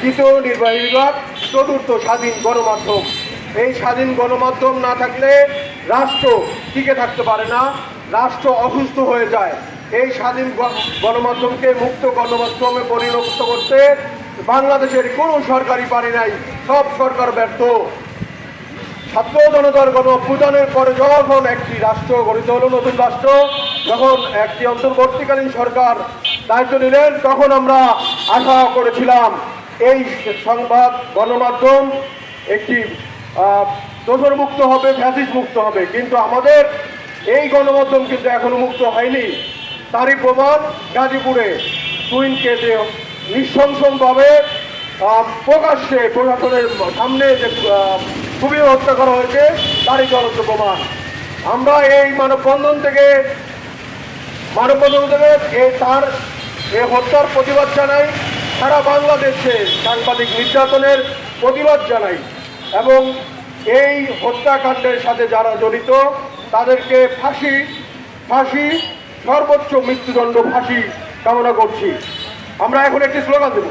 তৃতীয় নির্বাহী বিভাগ, চতুর্থ স্বাধীন গণমাধ্যম। এই স্বাধীন গণমাধ্যম না থাকলে রাষ্ট্র টিকে থাকতে পারে না, রাষ্ট্র অসুস্থ হয়ে যায়। এই স্বাধীন গণমাধ্যমকে মুক্ত গণমাধ্যমে পরিণত করতে বাংলাদেশের কোনো সরকারই পারে নাই, সব সরকার ব্যর্থ। ছাত্র জনতার গণ পরে যখন একটি রাষ্ট্র গঠিত হলো, নতুন রাষ্ট্র, যখন একটি অন্তর্বর্তীকালীন সরকার দায়িত্ব নিলেন, তখন আমরা আশা করেছিলাম এই সংবাদ গণমাধ্যম একটি দোষরমুক্ত হবে ফ্যাসিস মুক্ত হবে। কিন্তু আমাদের এই গণমাধ্যম কিন্তু এখনও মুক্ত হয়নি। তারই প্রমাণ গাজীপুরে টুইনকে যে আহ, প্রকাশ্যে প্রশাসনের সামনে যে খুবই হত্যা করা হয়েছে তারই জ্বলন্ত প্রমাণ। আমরা এই মানববন্ধন থেকে মানববন্ধন থেকে তার এই হত্যার প্রতিবাদ জানাই। সারা বাংলাদেশে সাংবাদিক নির্যাতনের প্রতিবাদ জানাই এবং এই হত্যাকাণ্ডের সাথে যারা জড়িত, তাদেরকে ফাঁসি ফাঁসি, সর্বোচ্চ মৃত্যুদণ্ড ফাঁসি কামনা করছি। আমরা এখন একটি স্লোগান দেবো।